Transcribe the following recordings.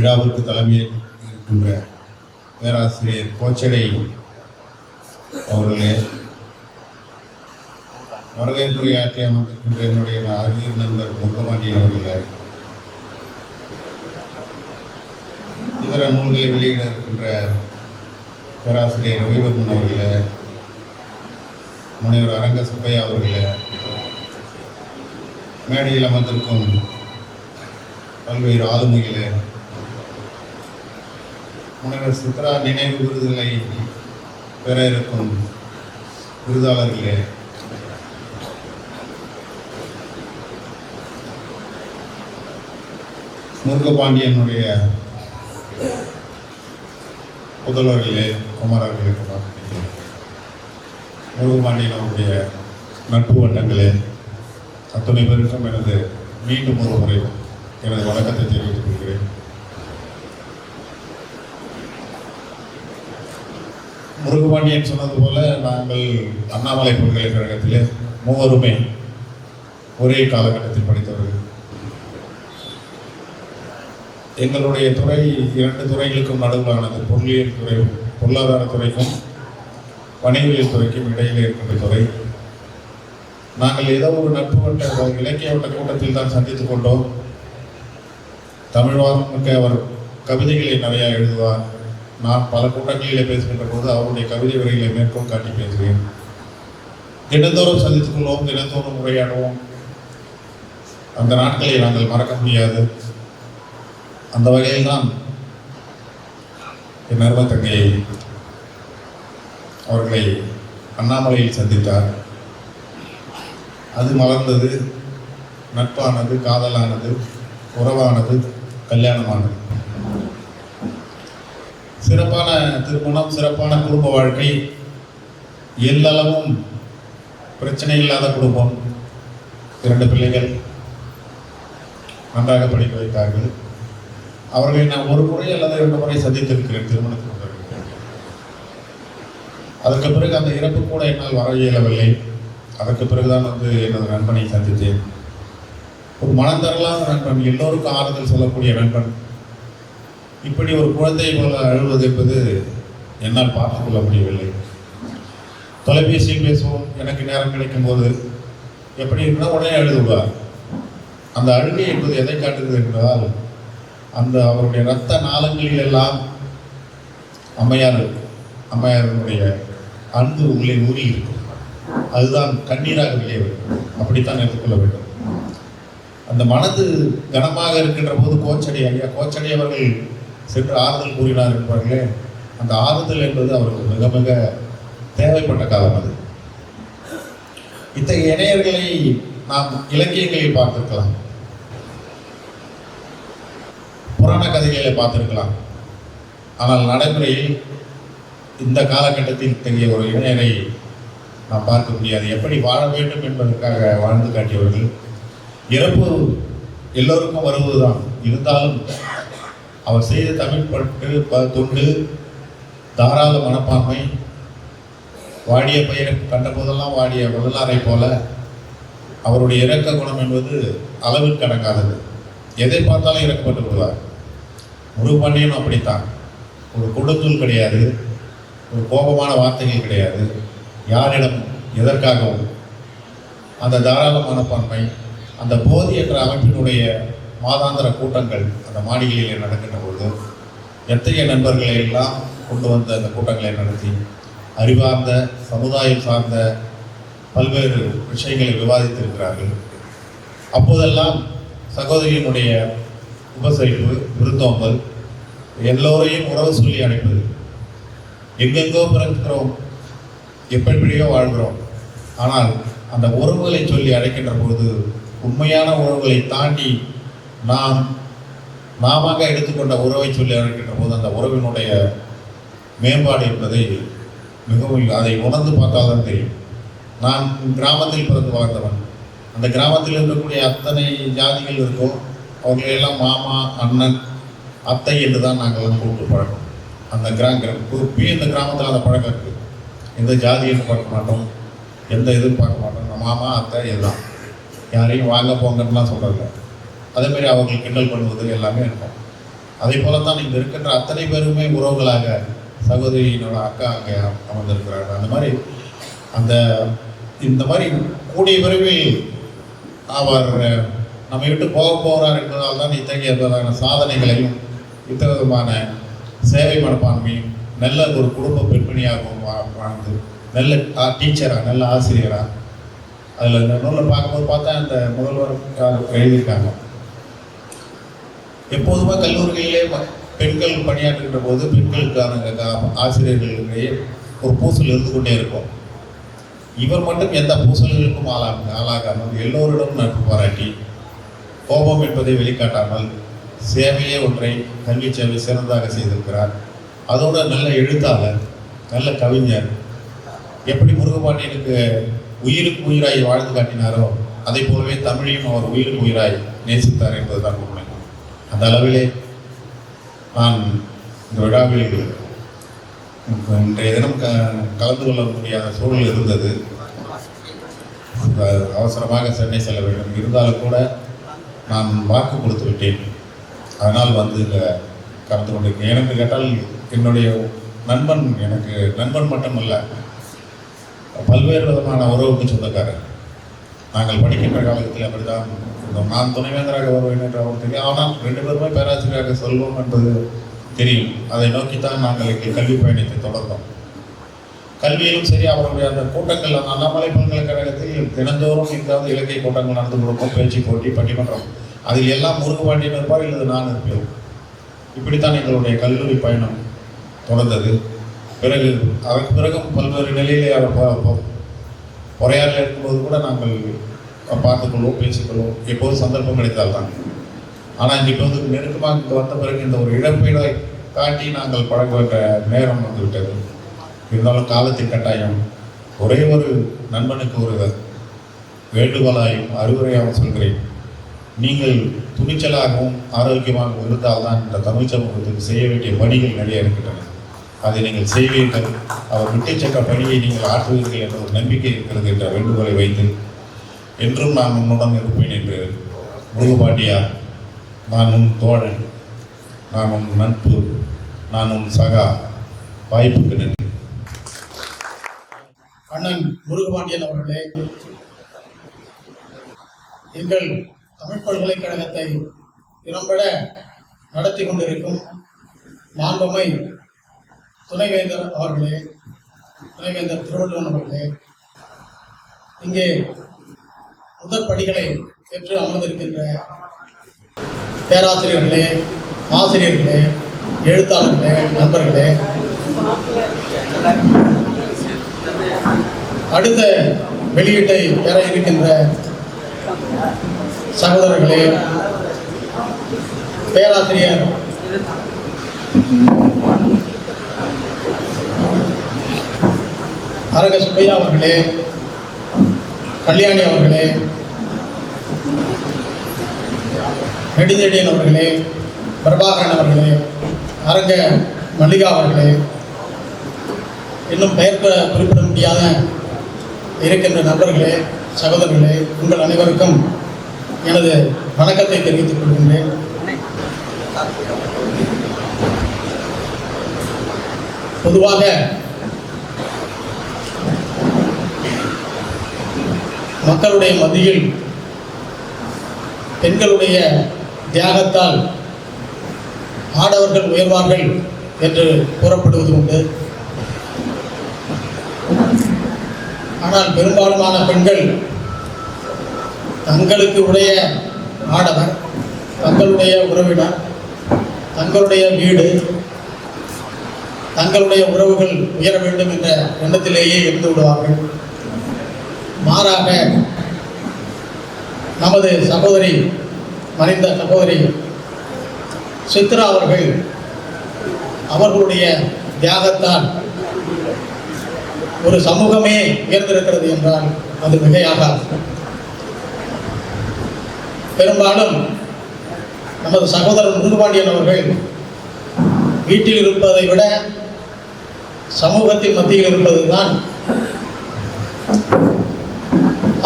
விழாவிற்கு தலைமையை இருக்கின்ற பேராசிரியர் கோச்சடை அவர்களே வரவேற்புரையாற்றி அமர்ந்திருக்கின்ற என்னுடைய அறிஞர் நண்பர் முகமாண்டியன் அவர்களே இதர நூல்களை வெளியிட இருக்கின்ற பேராசிரியர் ரவிவர்மன் அவர்களே முனைவர் அரங்க சுப்பையா அவர்களே மேடையில் அமர்ந்திருக்கும் பல்வேறு ஆளுமைகளை முனைவர் சித்ரா நினைவு விருதுகளை பெற இருக்கும் விருதாளர்களே. முருகபாண்டியனுடைய புதல்வர்களே குமாரர்களுக்கு பார்க்கிறேன் முருகபாண்டியன் அவருடைய நட்பு வட்டங்களே அத்துணை பேருக்கும் எனது மீண்டும் ஒரு முறை எனது வணக்கத்தை தெரிவித்துக் கொள்கிறேன். முருகபாண்டியன் சொன்னது போல நாங்கள் அண்ணாமலை பல்கலைக்கழகத்தில் மூவருமே ஒரே காலகட்டத்தில் படித்தவர்கள். எங்களுடைய துறை இரண்டு துறைகளுக்கும் நடுவிலானது. பொருளியல் துறை பொருளாதார துறைக்கும் வணிகவியல் துறைக்கும் இடையிலே இருக்கின்ற துறை. நாங்கள் ஏதோ ஒரு நட்பு வட்ட இலக்கிய வட்ட கூட்டத்தில் தான் சந்தித்துக் கொண்டோம். தமிழ் அவர் கவிதைகளை நிறையா எழுதுவார். நான் பல கூட்டங்களிலே பேசுகின்ற போது அவருடைய கவிதை வரிகளை மேற்கோள் காட்டி பேசுகிறேன். தினந்தோறும் சந்தித்துக் கொள்வோம் தினந்தோறும் உரையாடுவோம். அந்த நாட்களை நாங்கள் மறக்க முடியாது. அந்த வகையில் தான் என் அருமை தங்கையை அவர்களை அண்ணாமலையில் சந்தித்தார். அது மலர்ந்தது நட்பானது காதலானது உறவானது கல்யாணமானது. சிறப்பான திருமணம் சிறப்பான குடும்ப வாழ்க்கை எல்லளவும் பிரச்சனை இல்லாத குடும்பம். இரண்டு பிள்ளைகள் நன்றாக படிக்க வைத்தார்கள். அவர்களை நான் ஒரு முறை அல்லது இரண்டு முறை சந்தித்திருக்கிறேன் திருமணத்துக்கு பிறகு. அதற்கு பிறகு அந்த இறப்பு கூட என்னால் வர இயலவில்லை. அதற்கு பிறகுதான் வந்து எனது நண்பனை சந்தித்தேன். ஒரு மனம் தரலாத நண்பன் எல்லோருக்கும் ஆறுதல் சொல்லக்கூடிய நண்பன். இப்படி ஒரு குழந்தை போல அழுவது என்பது என்னால் பார்த்துக்கொள்ள முடியவில்லை தொலைபேசியில் பேசுவோம் எனக்கு நேரம் கிடைக்கும் போது. எப்படி இருந்தால் உடனே அழுதுவார் அந்த அழுகை என்பது எதை காட்டுகிறது என்றால் அந்த அவருடைய இரத்த நாளங்களில் எல்லாம் அம்மையார் அம்மையாருடைய அன்பு உள்ளே ஊறி இருக்கும். அதுதான் கண்ணீராக வெளியே வரும். அப்படித்தான் எடுத்துக்கொள்ள வேண்டும். அந்த மனது கனமாக இருக்கின்ற போது கோச்சடி ஐயா கோச்சடி அவர்கள் சென்று ஆறுதல் கூறினார் என்பார்களே அந்த ஆறுதல் என்பது அவருக்கு மிக மிக தேவைப்பட்ட காலம் அது. இத்தகைய இணையர்களை நாம் இலக்கியங்களில் பார்த்திருக்கலாம். புராண கதைகளை பார்த்திருக்கலாம். ஆனால் நடைமுறையில் இந்த காலகட்டத்தில் இத்தகைய ஒரு இளைஞரை நாம் பார்க்க முடியாது. எப்படி வாழ வேண்டும் என்பதற்காக வாழ்ந்து காட்டியவர்கள் இறப்பு எல்லோருக்கும் வருவதுதான். இருந்தாலும் அவர் செய்த தமிழ் பட்டு ப- தொண்டு தாராள மனப்பான்மை வாடிய பயிரை கண்ட போதெல்லாம் வாடிய வள்ளலாரை போல அவருடைய இறக்க குணம் என்பது அளவில் கடக்காதது எதை பார்த்தாலும் இறக்கப்பட்டு விடுவார் முருகபாண்டியனும் அப்படித்தான். ஒரு கொடுத்தூல் கிடையாது. ஒரு கோபமான வார்த்தைகள் கிடையாது. யாரிடம் எதற்காகவும். அந்த தாராள மனப்பான்மை அந்த போதி என்ற அமைப்பினுடைய மாதாந்திர கூட்டங்கள் அந்த மாடிகளிலே நடக்கின்ற பொழுது எத்தகைய நண்பர்களை எல்லாம் கொண்டு வந்து அந்த கூட்டங்களை நடத்தி அறிவார்ந்த சமுதாயம் சார்ந்த பல்வேறு விஷயங்களை விவாதித்திருக்கிறார்கள். அப்போதெல்லாம் சகோதரியினுடைய உபசரிப்பு விருந்தோம்பல் எல்லோரையும் உறவு சொல்லி அழைப்பது எங்கெங்கோ பிறக்கிறோம் எப்படிப்படியோ வாழ்கிறோம். ஆனால் அந்த உறவுகளை சொல்லி அழைக்கின்ற பொழுது உண்மையான உறவுகளை தாண்டி நாம் நாமாக எடுத்துக்கொண்ட உறவை சொல்லி அழைக்கின்ற போது அந்த உறவினுடைய மேம்பாடு என்பதை மிகவும் அதை உணர்ந்து பார்த்தால்தான் தெரியும். நான் கிராமத்தில் பிறந்து வாழ்ந்தவன் அந்த கிராமத்தில் இருக்கக்கூடிய அத்தனை ஜாதிகள் இருக்கோ அவர்களையெல்லாம் மாமா அண்ணன் அத்தை என்று தான் நாங்கள்லாம் கூப்பிட்டு பழக்கம். அந்த கிராம குறிப்பி இந்த கிராமத்தில் அந்த பழக்கம் இருக்குது எந்த ஜாதின்னு பார்க்க மாட்டோம். எந்த இதுவும் பார்க்க மாட்டோம் மாமா அத்தை இதுதான் யாரையும் வாங்க போங்கன்னுலாம் சொல்கிறதில்ல அதேமாரி அவர்கள் கிண்டல் பண்ணுவது எல்லாமே இருக்கும். அதே போலத்தான் இங்கே இருக்கின்ற அத்தனை பேருமே உறவுகளாக சகோதரியினோட அக்கா அங்கே அமர்ந்திருக்கிறார்கள். அந்த மாதிரி அந்த இந்த மாதிரி கூடிய விரைவில் அவர் நம்மை விட்டு போக போகிறார் என்பதால் தான் இத்தகைய விதமான சாதனைகளையும் இத்தவிதமான சேவை மனப்பான்மையும் நல்ல ஒரு குடும்ப பெண்மணியாகவும் வா- வாழ்ந்து நல்ல டீச்சராக நல்ல ஆசிரியராக அதில் இந்த நூலில் பார்க்கும்போது பார்த்தா இந்த முதல்வர் எழுதியிருக்காங்க. எப்போதுமே கல்லூரிகளிலே பெண்கள் பணியாற்றுகின்ற போது பெண்களுக்கான ஆசிரியர்களிடையே ஒரு பூசல் இருந்து கொண்டே இருக்கும். இவர் மட்டும் எந்த பூசல்களுக்கும் ஆளாக ஆளாகாமல் எல்லோரிடம் நட்பு பாராட்டி கோபம் என்பதை வெளிக்காட்டாமல் சேவையே ஒன்றை கல்வி சேவை சிறந்ததாக செய்திருக்கிறார். அதோட நல்ல எழுத்தாளர் நல்ல கவிஞர் எப்படி முருகபாண்டியனுக்கு உயிருக்கு உயிராய் வாழ்ந்து காட்டினாரோ அதை போலவே தமிழையும் அவர் உயிருக்கு உயிராய் நேசித்தார் என்பதுதான் உண்மை. அந்த அளவிலே நான் இந்த விழாவில் இன்றைய தினம் க கலந்து கொள்ள முடியாத சூழல் இருந்தது. அவசரமாக சென்னை செல்ல வேண்டும். இருந்தாலும் கூட நான் வாக்கு கொடுத்து விட்டேன். அதனால் வந்து இங்கே கலந்து கொண்டிருக்கேன். எனக்கு கேட்டால் என்னுடைய நண்பன் எனக்கு நண்பன் மட்டுமல்ல பல்வேறு விதமான உறவுக்கு சொந்தக்காரர். நாங்கள் படிக்கின்ற காலத்தில் அப்படிதான் இருந்தோம். நான் துணைவேந்தராக வருவேன் என்று அவர் தெரியும். ஆனால் ரெண்டு பேருமே பேராசிரியராக செல்வோம் என்பது தெரியும். அதை நோக்கித்தான் நாங்கள் எங்கள் கல்வி பயணத்தை தொடர்ந்தோம். கல்வியிலும் சரி அவருடைய அந்த கூட்டங்கள் அந்த அண்ணாமலை பல்கலைக்கழகத்தில் தினந்தோறும் எங்காவது இலக்கிய கூட்டங்கள் நடந்து கொடுப்போம். பேச்சு போட்டி பட்டிமன்றம். அதில் எல்லாம் முருகபாண்டியன் இருப்பார் இல்லது நான் இருப்பேன் இப்படித்தான் எங்களுடைய கல்லூரி பயணம் தொடர்ந்தது. பிறகு அதற்கு பிறகும் பல்வேறு நிலையிலே அவர் உரையாடல இருக்கும்போது கூட நாங்கள் பார்த்துக்கொள்வோம் பேசிக்கொள்வோம். எப்போது சந்தர்ப்பம் கிடைத்தால்தான். ஆனால் இன்றைக்கு வந்து நெருக்கமாக இங்கே வந்த பிறகு இந்த ஒரு இழப்பீடை காட்டி நாங்கள் பழக நேரம் வந்துவிட்டது இருந்தாலும் காலத்தின் கட்டாயம் ஒரே ஒரு நண்பனுக்கு ஒரு வேண்டுகோளாயும் அறிவுரையாகவும் சொல்கிறேன். நீங்கள் துணிச்சலாகவும் ஆரோக்கியமாகவும் இருந்தால்தான் இந்த தமிழ்ச்சமூகத்துக்கு செய்ய வேண்டிய பணிகள் நிறைய இருக்கின்றன. அதை நீங்கள் செய்வீர்கள். அவர் விட்டுச் பணியை நீங்கள் ஆற்றுவீர்கள் என்ற ஒரு நம்பிக்கை இருக்கிறது என்ற வேண்டுகோளை வைத்து என்றும் நான் உன்னுடன் இருப்பேன் என்று முருகபாண்டியார் நான் உன் தோழன் நான் உன் நட்பு நான் உன் சகா வாய்ப்புக்கு நன்றி. அண்ணன் முருகபாண்டியன் அவர்களே எங்கள் தமிழ் பல்கலைக்கழகத்தை திறம்பட நடத்தி கொண்டிருக்கும் மாண்பமை துணைவேந்தர் அவர்களே துணைவேந்தர் திருவள்ளுவன் அவர்களே இங்கே முதற் படிகளை பெற்று அமர்ந்திருக்கின்ற பேராசிரியர்களே ஆசிரியர்களே எழுத்தாளர்களே நண்பர்களே அடுத்த வெளியீட்டை பெற இருக்கின்ற சகோதரர்களே பேராசிரியர் அரக சுப்பையா அவர்களே கல்யாணி அவர்களே நெடுஞ்செழியன் அவர்களே பிரபாகரன் அவர்களே அரங்க மல்லிகா அவர்களே இன்னும் பெயர் குறிப்பிட முடியாத இருக்கின்ற நண்பர்களே சகோதரர்களே உங்கள் அனைவருக்கும் எனது வணக்கத்தை தெரிவித்துக் கொள்கின்றேன். பொதுவாக மக்களுடைய மத்தியில் பெண்களுடைய தியாகத்தால் ஆடவர்கள் உயர்வார்கள் என்று கூறப்படுவது உண்டு. ஆனால் பெரும்பாலுமான பெண்கள் தங்களுக்கு உடைய ஆடவர் தங்களுடைய உறவினர் தங்களுடைய வீடு தங்களுடைய உறவுகள் உயர வேண்டும் என்ற எண்ணத்திலேயே இருந்து விடுவார்கள். மாறாக நமது சகோதரி மறைந்த சகோதரி சித்ரா அவர்கள் அவர்களுடைய தியாகத்தால் ஒரு சமூகமே உயர்ந்திருக்கிறது என்றால் அது மிகையாகாது. பெரும்பாலும் நமது சகோதரர் முருகபாண்டியன் அவர்கள் வீட்டில் இருப்பதை விட சமூகத்தின் மத்தியில் இருப்பதுதான்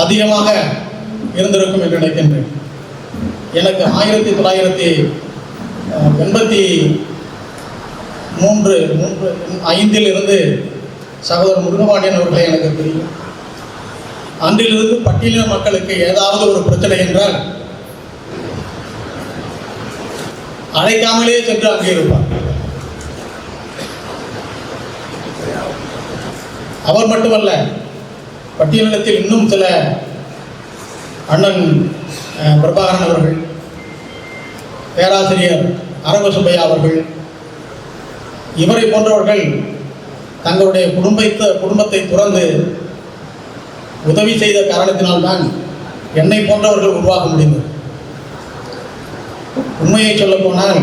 அதிகமாக இருந்திருக்கும் என்று நினைக்கின்றேன். எனக்கு ஆயிரத்தி தொள்ளாயிரத்தி எண்பத்தி மூன்று மூன்று ஐந்தில் இருந்து சகோதரர் முருகபாண்டியன் அவர்களை எனக்கு தெரியும். அன்றிலிருந்து பட்டியலின மக்களுக்கு ஏதாவது ஒரு பிரச்சனை என்றால் அழைக்காமலே சென்று அங்கே இருப்பார். அவர் மட்டுமல்ல பட்டியலிடத்தில் இன்னும் சில அண்ணன் பிரபாகரன் அவர்கள் பேராசிரியர் அரங்க சுப்பையா அவர்கள் இவரை போன்றவர்கள் தங்களுடைய குடும்பத்தை குடும்பத்தை துறந்து உதவி செய்த காரணத்தினால்தான் என்னை போன்றவர்கள் உருவாக முடிந்தது. உண்மையை சொல்லப்போனால்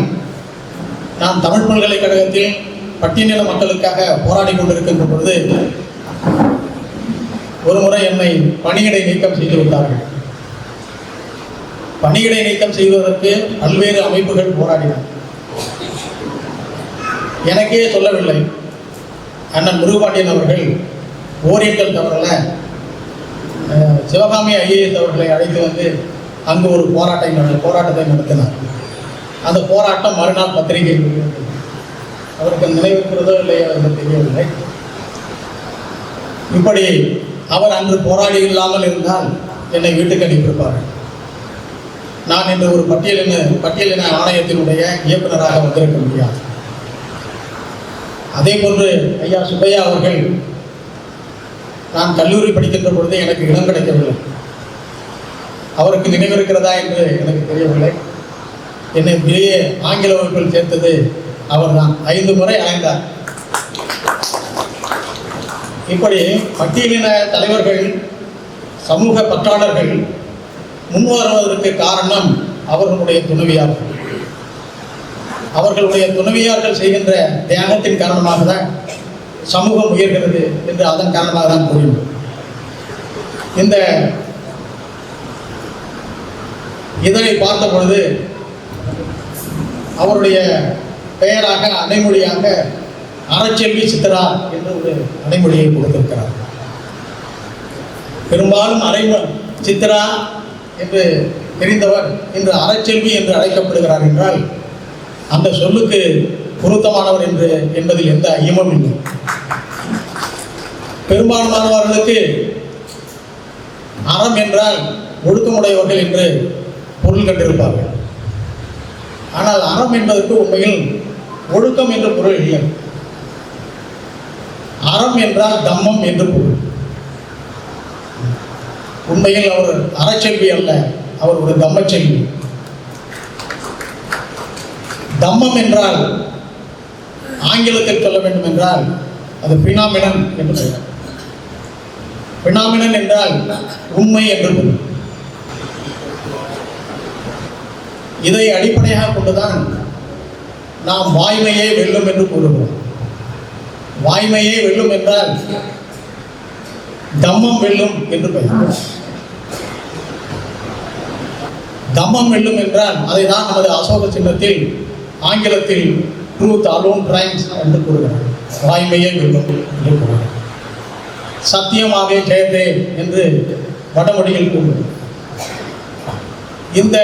நான் தமிழ் பல்கலைக்கழகத்தில் பட்டியலின மக்களுக்காக போராடி கொண்டிருக்கின்ற பொழுது ஒரு முறை என்னை பணியிடை நீக்கம் செய்து விட்டார்கள். பணியிடை நீக்கம் செய்வதற்கு பல்வேறு அமைப்புகள் போராடின. எனக்கே சொல்லவில்லை. அண்ணன் முருகபாண்டியன் அவர்கள் ஓரியக்கல் தவறல சிவகாமி ஐஏஎஸ் அவர்களை அழைத்து வந்து அங்கு ஒரு போராட்டம் போராட்டத்தை நடத்தினார். அந்த போராட்டம் மறுநாள் பத்திரிகை அவருக்கு நினைவிருக்கிறதோ இல்லையோ என்று தெரியவில்லை. இப்படி அவர் அன்று போராடி இல்லாமல் இருந்தால் என்னை வீட்டுக்கு அனுப்பியிருப்பார். நான் இன்று ஒரு பட்டியலின பட்டியலின ஆணையத்தினுடைய இயக்குநராக வந்திருக்க முடியாது. அதே போன்று ஐயா சுப்பையா அவர்கள் நான் கல்லூரி படிக்கின்ற பொழுது எனக்கு இடம் கிடைக்கவில்லை. அவருக்கு நினைவிருக்கிறதா என்று எனக்கு தெரியவில்லை. என்னை பிஏ ஆங்கில வகுப்பில் சேர்த்தது அவர்தான் ஐந்து முறை அலைந்தார் இப்படி பட்டியலின தலைவர்கள் சமூக பற்றாளர்கள் முன்வருவதற்கு காரணம் அவர்களுடைய துணைவியார்கள். அவர்களுடைய துணைவியார்கள் செய்கின்ற தியாகத்தின் காரணமாக தான் சமூகம் உயர்கிறது என்று அதன் காரணமாக தான் கூறினோம். இந்த இதனை பார்த்த பொழுது அவருடைய பெயராக அனைமொழியாக அறச்செல்வி சித்ரா என்று ஒரு அடைமொழியை கொடுத்திருக்கிறார். பெரும்பாலும் அரை சித்தரா என்று தெரிந்தவர் இன்று அறச்செல்வி என்று அழைக்கப்படுகிறார் என்றால் அந்த சொல்லுக்கு பொருத்தமானவர் என்று என்பதில் எந்த ஐயமும் இல்லை. பெரும்பான்மையானவர்களுக்கு அறம் என்றால் ஒழுக்கமுடையவர்கள் என்று பொருள் கண்டிருப்பார்கள். ஆனால் அறம் என்பதற்கு உண்மையில் ஒழுக்கம் என்ற பொருள் இல்லை. அறம் என்றால் தம்மம் என்று பொருள். உண்மையில் அவர் அறச்செல்வி அல்ல அவர் ஒரு தம்மச்செல்வி. தம்மம் என்றால் ஆங்கிலத்தில் சொல்ல வேண்டும் என்றால் அது பினாமினன் என்று பெயர். பினாமினன் என்றால் உண்மை என்று பொருள். இதை அடிப்படையாக கொண்டுதான் நாம் வாய்மையே வெல்லும் என்று கூறுகிறோம். வாய்மையை வெல்லும் என்றால் தம்மம் வெல்லும் என்று பெயர். தம்மம் வெல்லும் என்றால் அதை தான் நமது அசோக சின்னத்தில் ஆங்கிலத்தில் ட்ரூத் அலோன் ட்ரைம்ஸ் என்று கூறுகிறார் வாய்மையே வெல்லும் என்று கூறுகிறார் சத்தியமாகவே ஜெயதே என்று வடமொழியில் கூறுகிறார் இந்த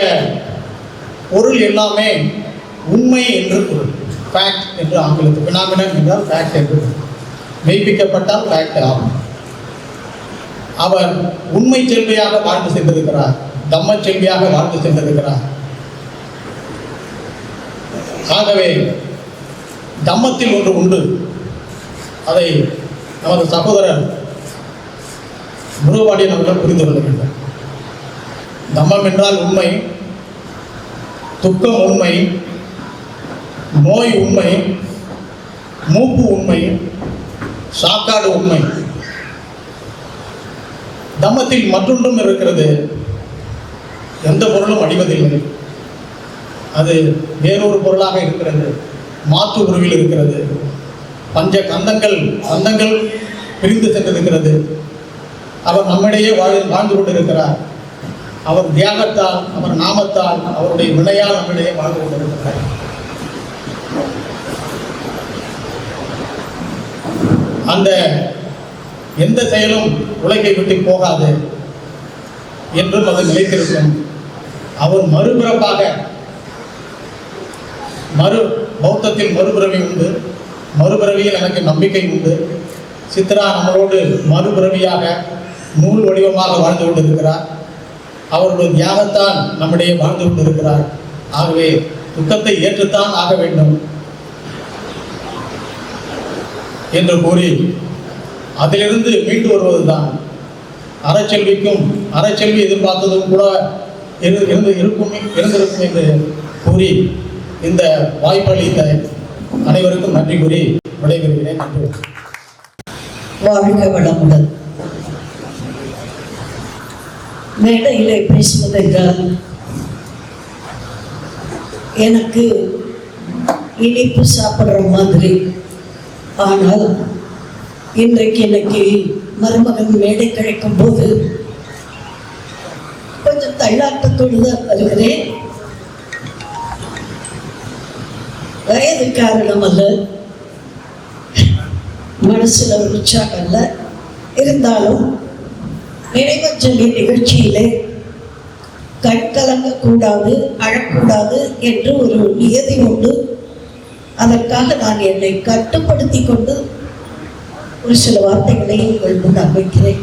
பொருள் எல்லாமே உண்மை என்று பொருள் ஃபேக்ட் என்று ஆங்கிலத்தில் பினாமினன் என்றால் ஃபேக்ட் என்று மெய்ப்பிக்கப்பட்டால் ஃபேக்ட் ஆகும். அவர் உண்மை செல்வியாக வாழ்ந்து சென்றிருக்கிறார். தம்ம செல்வியாக வாழ்ந்து சென்றிருக்கிறார். ஆகவே தம்மத்தில் ஒன்று உண்டு. அதை நமது சகோதரர் முருகபாண்டியன் அவர்கள் புரிந்து கொள்ள வேண்டும் தம்மம் என்றால் உண்மை துக்கம் உண்மை நோய் உண்மை மூப்பு உண்மை சாக்காடு உண்மை. தம்மத்தில் மற்றொன்றும் இருக்கிறது. எந்த பொருளும் அடிவதில்லை அது வேறொரு பொருளாக இருக்கிறது. மாத்து உருவில் இருக்கிறது. பஞ்ச கந்தங்கள் கந்தங்கள் பிரிந்து சென்றிருக்கிறது. அவர் நம்மிடையே வாழ் வாழ்ந்து கொண்டிருக்கிறார். அவர் தியாகத்தால் அவர் நாமத்தால் அவருடைய வினையால் நம்மிடையே வாழ்ந்து கொண்டிருக்கிறார். அந்த எந்த செயலும் உலகை விட்டு போகாது என்றும் அது நிலைத்திருக்கும். அவர் மறுபிறப்பாக மறு பௌத்தத்தில் மறுபிறவி உண்டு மறுபிறவியில் எனக்கு நம்பிக்கை உண்டு. சித்ரா நம்மளோடு மறுபிறவியாக நூல் வடிவமாக வாழ்ந்து கொண்டிருக்கிறார். அவருடைய தியாகத்தான் நம்மிடையே வாழ்ந்து கொண்டிருக்கிறார். ஆகவே துக்கத்தை ஏற்றுத்தான் ஆக வேண்டும். என்று கூறி அதிலிருந்து மீண்டு வருவதுதான். அறச்செல்விக்கும் அறச்செல்வி எதிர்பார்த்ததும் கூட இரு இருந்து இருக்கும் இருந்திருக்கும் என்று கூறி இந்த வாய்ப்பளித்த அனைவருக்கும் நன்றி கூறி விடைபெறுகிறேன் நன்றி வாழ்க வளமுடன். மேடையிலே பேசுவதென்றால் எனக்கு இனிப்பு சாப்பிட்ற மாதிரி ஆனால் இன்றைக்கு எனக்கு மருமகன் மேடை கிடைக்கும் போது கொஞ்சம் தள்ளாட்டத்தோடு தான் வருகிறேன். வயது காரணம் அல்ல மனசுல ஒரு உற்சாகம் அல்ல. இருந்தாலும் நினைவஞ்சலி நிகழ்ச்சியிலே கண் கலங்கக்கூடாது அழக்கூடாது என்று ஒரு நியதி உண்டு. அதற்காக நான் என்னை கட்டுப்படுத்தி கொண்டு ஒரு சில வார்த்தைகளை உங்கள் முன் வைக்கிறேன்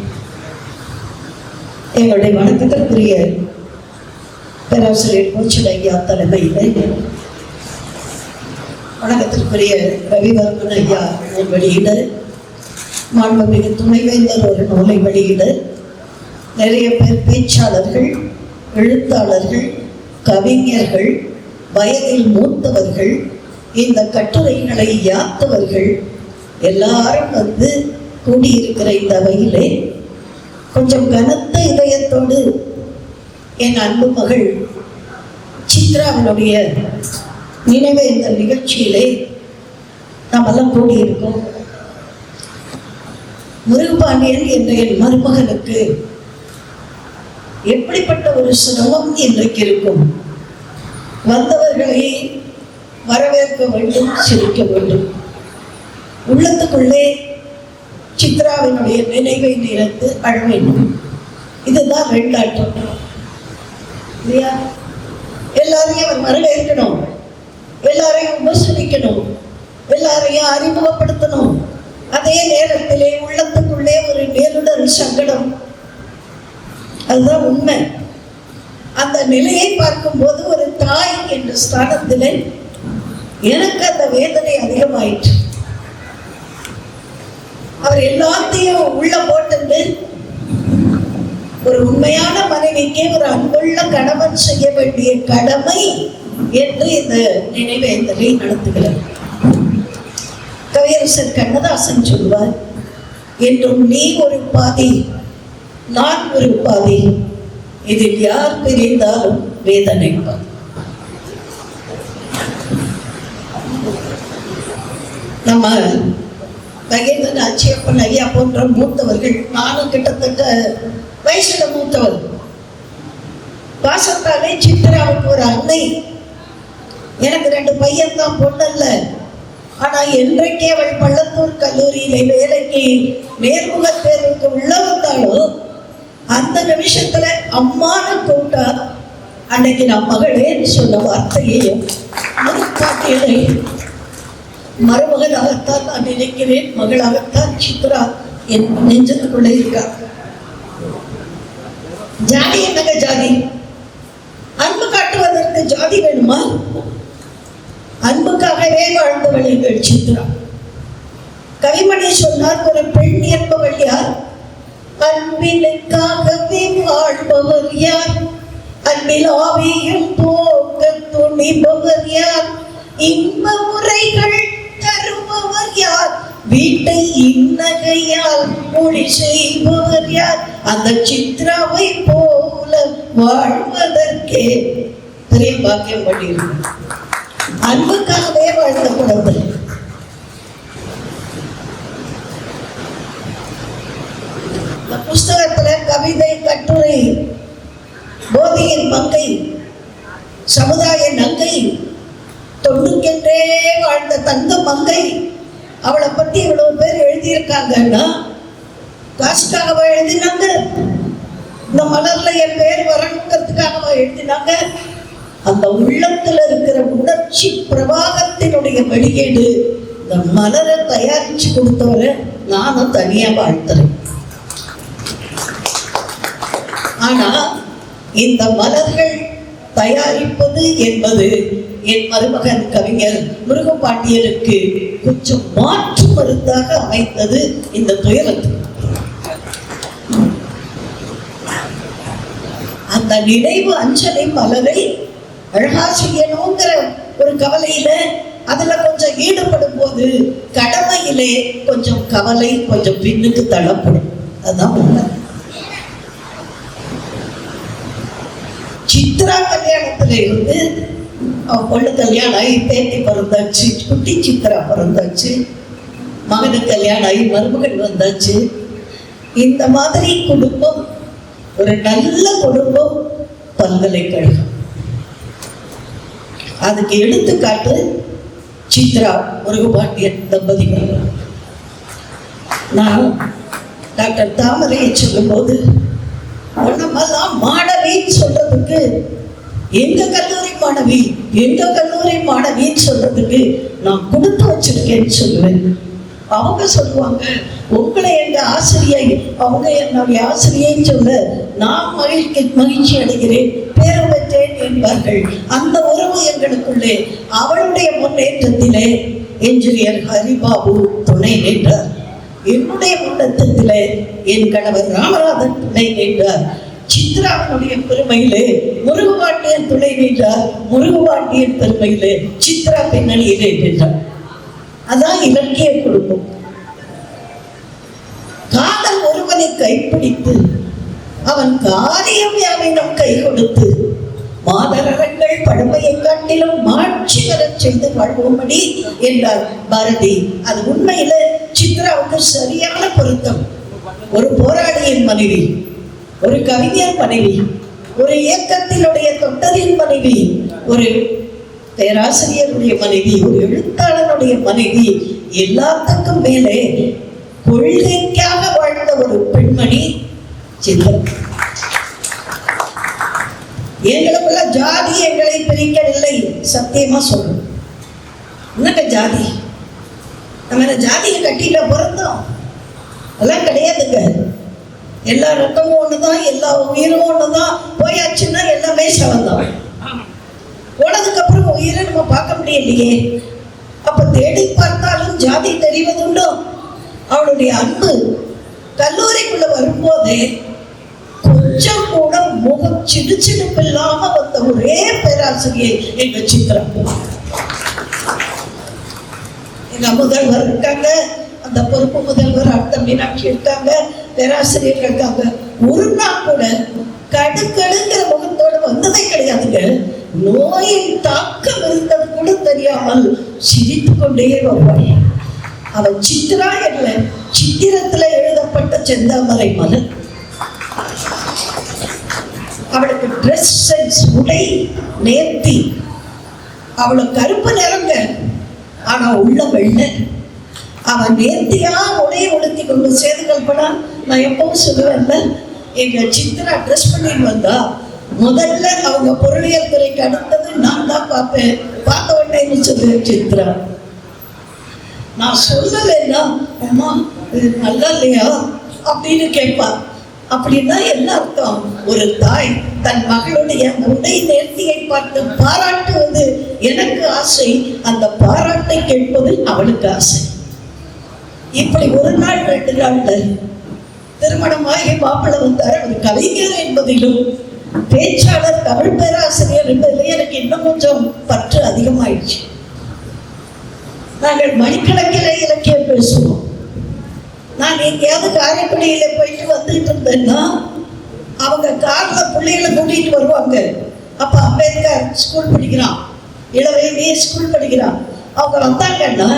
எங்களுடைய வணக்கத்திற்குரிய பேராசிரியர் கோச்சல் ஐயா தலைமையில் வணக்கத்திற்குரிய ரவிவர்மன் ஐயா நூல் வெளியீடு மாண்புமிகு துணைவேந்தர் ஒரு நூலை வெளியீடு நிறைய பேர் பேச்சாளர்கள் எழுத்தாளர்கள் கவிஞர்கள் வயதில் மூத்தவர்கள் இந்த கட்டுரைகளை யாத்தவர்கள் எல்லாரும் வந்து கூடியிருக்கிற இந்த வகையிலே கொஞ்சம் கனத்த இதயத்தோடு என் அன்பு மகள் சித்ராவினுடைய நினைவு இந்த நிகழ்ச்சியிலே நாம் கூடியிருக்கோம். முருகபாண்டியன் என்ற என் மருமகனுக்கு எப்படிப்பட்ட ஒரு சிரமம் இன்றைக்கு இருக்கும்? வந்தவர்களை வரவேற்க வேண்டும் சிரிக்க வேண்டும். உள்ளத்துக்குள்ளே சித்ராவினுடைய நினைவை நிறந்து அழ வேண்டும். இதுதான் ரெண்டாட்டம் இல்லையா? எல்லாரையும் அவர் வரவேற்கணும். எல்லாரையும் விமர்சனிக்கணும். எல்லாரையும் அறிமுகப்படுத்தணும். அதே நேரத்திலே உள்ளத்துக்குள்ளே ஒரு நேருடல் சங்கடம். அதுதான் உண்மை. அந்த நிலையை பார்க்கும்போது ஒரு தாய் என்ற ஸ்தானத்திலே எனக்கு அந்த வேதனை அதிகமாயிற்று. அவர் எல்லாத்தையும் உள்ள போட்டு ஒரு உண்மையான மனைவிக்கே ஒரு அன்புள்ள கணவன் செய்ய வேண்டிய கடமை என்று இந்த நினைவேந்தலை நடத்துகிறார். கவியரசர் கண்ணதாசன் சொல்வார் என்றும் நீ ஒரு பாதி நான் ஒரு பாதி இதில் யார் பிரிந்தாலும் வேதனைப்பார் நம்ம மகேந்திரன் அச்சியப்பன் ஐயா போன்ற மூத்தவர்கள் நானும் கிட்டத்தட்ட வயசுல மூத்தவர். பாசத்தாலே சித்ராவுக்கு ஒரு அன்னை. எனக்கு ரெண்டு பையன் தான் பொண்ணல்ல ஆனா என்றைக்கே அவள் பள்ளத்தூர் கல்லூரியில வேலைக்கு நேர்முக தேர்வுக்கு உள்ள வந்தாலும் அந்த நிமிஷத்துல அம்மான கூட்டா அன்னைக்கு நான் மகளேன்னு சொன்ன வார்த்தையையும் முற்காட்டியதை மருமகனாகத்தான் நான் நினைக்கிறேன். மகளாகத்தான் சித்ரா என் நெஞ்சத்துக்குள்ளே இருக்கார். ஜாதி என்னங்க ஜாதி? அன்பு காட்டுவதற்கு ஜாதி வேணுமா? அன்புக்காகவே வாழ்ந்தவள் எங்கள் சித்ரா. கவிமணி சொன்னார் ஒரு பெண் என்பவள் யார்? அன்பினுக்காகவே வாழ்பவர் யார்? அன்பில் ஆவியும் போக்க துணிபவர் யார்? இன்ப முறைகள் தருபவர் யார்? வீட்டை இன்னகையால் மொழி செய்பவர் யார்? அந்த சித்ராவை போல வாழ்வதற்கே பெரிய பாக்கியம் பண்ணியிருக்கிறார் அன்புக்காகவே வாழ்ந்த புஸ்தகத்துல கவிதை கட்டுரை போதியின் பங்கை சமுதாய வாழ்ந்த தங்க மங்கை. அவளை பத்தி இவ்வளவு பேர் எழுதியிருக்காங்கன்னா காசுக்காகவா எழுதினாங்க? இந்த மலர்ல என் பேர் வரணுங்கிறதுக்காகவா எழுதினாங்க? அந்த உள்ளத்துல இருக்கிற உணர்ச்சி பிரவாகத்தினுடைய வெளியீடு இந்த மலரை தயாரிச்சு கொடுத்தவரை நானும் தனியா வாழ்த்துறேன். ஆனா இந்த மலர்கள் தயாரிப்பது என்பது என் மருமகன் கவிஞர் முருகப்பாண்டியனுக்கு கொஞ்சம் மாற்று மருந்தாக அமைந்தது இந்த துயரத்து. அந்த நினைவு அஞ்சலை மலரை அழகா செய்யணுங்கிற ஒரு கவலையில அதுல கொஞ்சம் ஈடுபடும் போது கடமையிலே கொஞ்சம் கவலை கொஞ்சம் பின்னுக்கு தள்ளப்படும். அதுதான் உண்மை. சித்ரா கல்யாணத்துல இருந்து பொண்ணு கல்யாணம் ஆகி பேத்தி பிறந்தாச்சு குட்டி சித்ரா பிறந்தாச்சு. மகனுக்கு கல்யாணம் ஆகி மருமகன் வந்தாச்சு. இந்த மாதிரி குடும்பம் ஒரு நல்ல குடும்பம் பல்கலைக்கழகம். அதுக்கு எடுத்துக்காட்டு சித்ரா முருகபாண்டியன் தம்பதிகள். நான் டாக்டர் தாமரையை சொல்லும்போது உன்னமெல்லாம் மாணவின்னு சொல்றதுக்கு எந்த கல்லூரி மாணவி எந்த கல்லூரி மாணவின்னு சொல்றதுக்கு நான் கொடுத்து வச்சிருக்கேன்னு சொல்லுவேன். அவங்க சொல்லுவாங்க உங்களை எங்க ஆசிரியை அவங்க என்னுடைய ஆசிரியைன்னு சொல்ல நான் மகிழ்ச்சி மகிழ்ச்சி அடைகிறேன். பேர் பெற்றேன் என்பார்கள். அந்த உறவு எங்களுக்குள்ளே அவளுடைய முன்னேற்றத்திலே என்ஜினியர் ஹரிபாபு துணை நின்றார். என்னுடைய முன்னேற்றத்திலே என் கணவர் ராமநாதன் துணை நின்றார். சித்ராவினுடைய பெருமையிலே முருகவாட்டியன் துணை நின்றார். முருகவாட்டியன் பெருமையிலே சித்ரா பின்னணியிலே நின்றார். அதான் இலக்கிய குடும்பம் காதல் ஒருவனை கைப்பிடித்து அவன் காரியம் யாவிடம் கை கொடுத்து மாதரங்கள் பழமையை காட்டிலும் மாட்சி வரச் செய்து வாழ்வோம்படி என்றார். பாரதி அது உண்மையில சித்ராவுக்கு சரியான பொருத்தம். ஒரு போராளியின் மனைவி ஒரு கவிஞர் மனைவி ஒரு இயக்கத்தினுடைய தொண்டரின் மனைவி ஒரு பேராசிரியருடைய மனைவி ஒரு எழுத்தாளனுடைய மனைவி எல்லாத்துக்கும் மேலே கொள்கைக்காக வாழ்ந்த ஒரு பெண்மணி சித்ரா எங்களுக்குள்ள ஜாதி எங்களை பிரிக்கவில்லை சத்தியமா சொல்லணும் என்னங்க ஜாதி? நம்ம ஜாதியை கட்டிட்டு பிறந்தோம் அதெல்லாம் கிடையாதுங்க. எல்லா ரத்தமும் ஒண்ணுதான் எல்லா உயிரும் ஒண்ணுதான். போயாச்சுன்னா எல்லாமே சவந்தான். போனதுக்கு அப்புறம் உயிரை நம்ம பார்க்க முடியலையே. அப்ப தேடி பார்த்தாலும் ஜாதி தெரிவதுண்டோ அவளுடைய அன்பு கல்லூரிக்குள்ள வரும்போதே கொஞ்சம் கூட முகம் சிடுச்சிடுப்பு இல்லாம வந்த ஒரே பேராசிரியை எங்க சித்திரம். எங்க முதல்வர் இருக்காங்க. அந்த பொறுப்பு முதல்வர் அடுத்த மீனாட்சி இருக்காங்க. பேராசிரியர் இருக்காங்க ஒரு நாள் கூட கடுக்கடுங்கிற முகத்தோடு வந்ததே கிடையாதுங்க நோயின் தாக்கம் இருந்தது கூட தெரியாமல் சிரித்து கொண்டே வருவாள் அவன் சித்ரா என்ன சித்திரத்துல எழுதப்பட்ட செந்தாமரை மலர். அவளுக்கு ட்ரெஸ் சென்ஸ் உடை நேர்த்தி அவளை கருப்பு நிறங்க ஆனா உள்ள வெள்ள. அவன் நேர்த்தியா உடையை உடுத்தி கொண்டு சேதுகள் படான் நான் எப்பவும் சொல்லுவேன்ல எங்க சித்ரா ட்ரெஸ் பண்ணிட்டு வந்தா முதல்ல அவங்க பொருளியல் துறைக்கு அடுத்தது நான் தான் பார்ப்பேன். பார்க்க வேண்டேன்னு சொல்லு சித்ரா. நான் சொல்லலைன்னா அம்மா நல்லா இல்லையா? அப்படின்னு கேட்பா. அப்படின்னா என்ன அர்த்தம்? ஒரு தாய் தன் மகளுடைய உடை நேர்த்தியை பார்த்து பாராட்டுவது எனக்கு ஆசை. அந்த பாராட்டை கேட்பது அவளுக்கு ஆசை. இப்படி ஒரு நாள் ரெண்டு நாள்ல திருமணமாகி மாப்பிள்ள வந்தார். அவர் கலைஞர் என்பதிலும் பேச்சாளர் தமிழ் பேராசிரியர் என்பதிலே எனக்கு இன்னும் கொஞ்சம் பற்று அதிகமாயிடுச்சு. நாங்கள் மணிக்கணக்கில் இலக்கியம் பேசுவோம். நான் எங்கேயாவது காரைக்குடியில போயிட்டு வந்துட்டு இருந்தேன்னா அவங்க கார்ல பிள்ளைகளை கூட்டிட்டு வருவாங்க. அப்ப அம்பேத்கர் ஸ்கூல் படிக்கிறான். இளவேணி ஸ்கூல் படிக்கிறான். அவங்க வந்தாங்கன்னா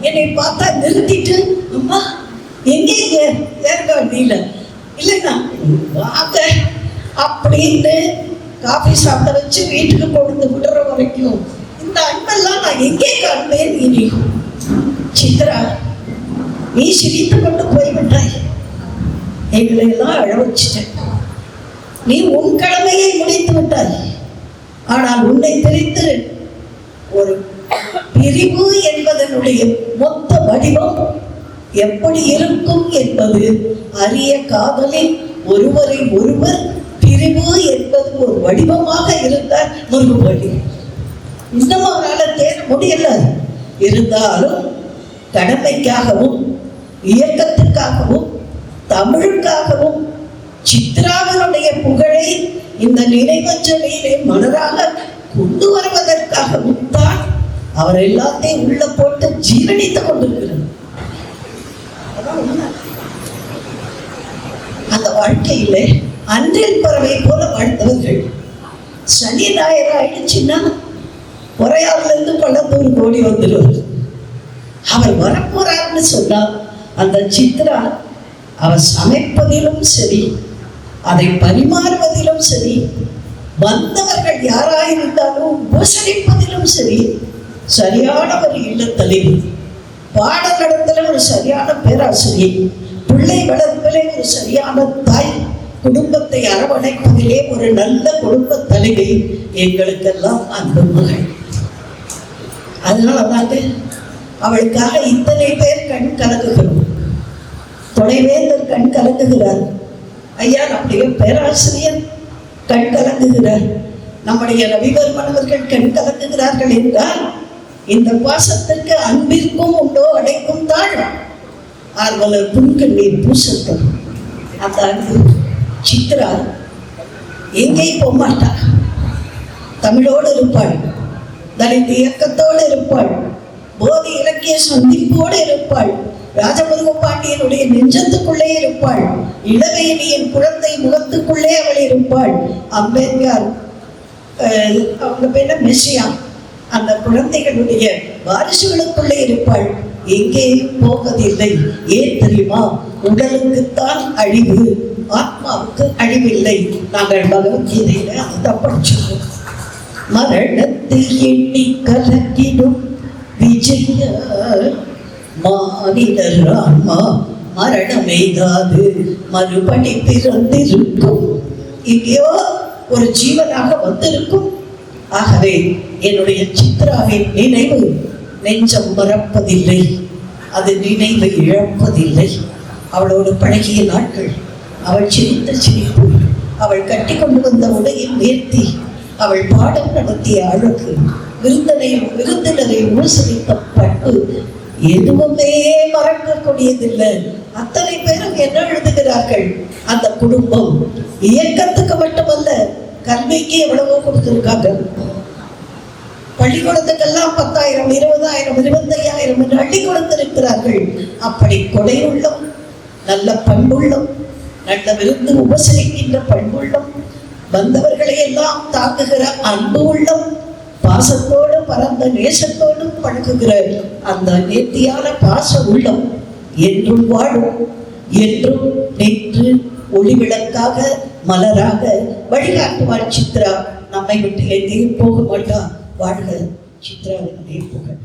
என்னை பார்த்தா நிறுத்திட்டு அம்மா எங்க இங்க ஏற்க இல்லைண்ணா வாங்க அப்படின்னு காஃபி சாப்பிட வச்சு வீட்டுக்கு கொண்டு வந்து விடுற வரைக்கும் இந்த அன்பெல்லாம் நான் எங்கே காண்பேன் இனி? சித்ரா நீ சிரித்து கொண்டு போய்விட்டாய். எங்களை எல்லாம் அழ வச்சுட்டேன். நீ உன் கடமையை முடித்து விட்டாய். ஆனால் உன்னை பிரித்து ஒரு பிரிவு என்பதனுடைய மொத்த வடிவம் எப்படி இருக்கும் என்பது அரிய காதலில் ஒருவரை ஒருவர் பிரிவு என்பது ஒரு வடிவமாக இருந்தார் முருகுபடி இன்னும் அவரால் தேட முடியல இருந்தாலும் கடமைக்காகவும் இயக்கத்துக்காகவும் தமிழுக்காகவும் சித்ராவினுடைய புகழை இந்த நினைவஞ்சலியிலே மலராக கொண்டு வருவதற்காகவும் தான் அவர் எல்லாத்தையும் உள்ள போட்டு ஜீரணித்துக் கொண்டிருக்கிறார். அதான் உண்மை. அந்த வாழ்க்கையில அன்றில் பறவை போல வாழ்ந்தவர்கள் சனி ஞாயிறு ஆயிடுச்சுன்னா உரையாறுல இருந்து பள்ளத்தூர் ஓடி வந்துடுவார் அவர் வரப்போறாருன்னு சொன்னா அந்த சித்ரா அவர் சமைப்பதிலும் சரி அதை பரிமாறுவதிலும் சரி வந்தவர்கள் யாராயிருந்தாலும் உபசரிப்பதிலும் சரி சரியான இல்லத்தலைவர் இல்லத்தலைவி நடத்தல ஒரு சரியான பேராசிரியை பிள்ளை வளர்ப்பிலே ஒரு சரியான தாய் குடும்பத்தை அரவணைப்பதிலே ஒரு நல்ல குடும்ப தலைவி எங்களுக்கெல்லாம் அன்பு மகள். அதனால தாங்க அவளுக்காக இத்தனை பேர் கண் கலக்குகிறோம் துணைவேந்தர் கண் கலங்குகிறார். ஐயா நம்முடைய பேராசிரியர் கண் கலங்குகிறார். நம்முடைய ரவிவர்மன் அவர்கள் கண் கலங்குகிறார்கள் என்றால் இந்த பாசத்திற்கு அன்பிற்கும் உண்டோ அடைக்கும் தாழ் ஆர்வலர் புன்கண்ணீர் பூசட்டும். அந்த அன்பு சித்ரா எங்கேயும் போக தமிழோடு இருப்பாள் தலித் இயக்கத்தோடு இருப்பாள் போதி இலக்கிய சந்திப்போடு இருப்பாள் ராஜமுருக பாண்டியனுடைய நெஞ்சத்துக்குள்ளே இருப்பாள் இளவேணியின் குழந்தை முகத்துக்குள்ளே அவள் இருப்பாள். அம்பேத்கர் அவங்க பேர் மெஸ்ஸியான் அந்த குழந்தைகளுடைய வாரிசுகளுக்குள்ளே இருப்பாள். எங்கேயும் போவதில்லை. ஏன் தெரியுமா? உடலுக்குத்தான் அழிவு ஆத்மாவுக்கு அழிவில்லை. நாங்கள் பகவத்கீதையில அதை படிச்சிருக்கோம் மரணத்தில் எண்ணி கலக்கிடும் விஜய மானிடர் ஆன்மா மரணமெய்தாது மறுபடி பிறந்திருக்கும். எங்கேயோ ஒரு ஜீவனாக வந்திருக்கும். ஆகவே என்னுடைய சித்ராவின் நினைவு நெஞ்சம் மறப்பதில்லை. அது நினைவை இழப்பதில்லை. அவளோடு பழகிய நாட்கள் அவள் சிரித்த சிரிப்பு அவள் கட்டி கொண்டு வந்த உடையின் நேர்த்தி அவள் பாடம் நடத்திய அழகு விருந்தனை விருந்தினரை உபசரித்த பண்பு எதுவுமே மறக்கக்கூடியதில்லை. அத்தனை பேரும் என்ன எழுதுகிறார்கள்? அந்த குடும்பம் இயக்கத்துக்கு மட்டுமல்ல கல்விக்கு எவ்வளவோ கொடுத்துருக்காங்க. பள்ளிக்கூடத்துக்கெல்லாம் பத்தாயிரம் இருபதாயிரம் இருபத்தையாயிரம் என்று அள்ளி கொடுத்திருக்கிறார்கள் அப்படி கொடை உள்ளம் நல்ல பண்புள்ளம் நல்ல விருந்து உபசரிக்கின்ற பண்புள்ளம் வந்தவர்களை எல்லாம் தாக்குகிற அன்பு உள்ளம் பாசத்தோடு பரந்த நேசத்தோடும் பழகுகிற அந்த நேர்த்தியான பாச உள்ளம் என்றும் வாழும் என்றும் நின்று ஒளிவிளக்காக மலராக வழிகாட்டுவார் சித்ரா. நம்மை விட்டு எங்கேயும் போக மாட்டான். வாழ்க சித்ராவினுடைய புகழ்.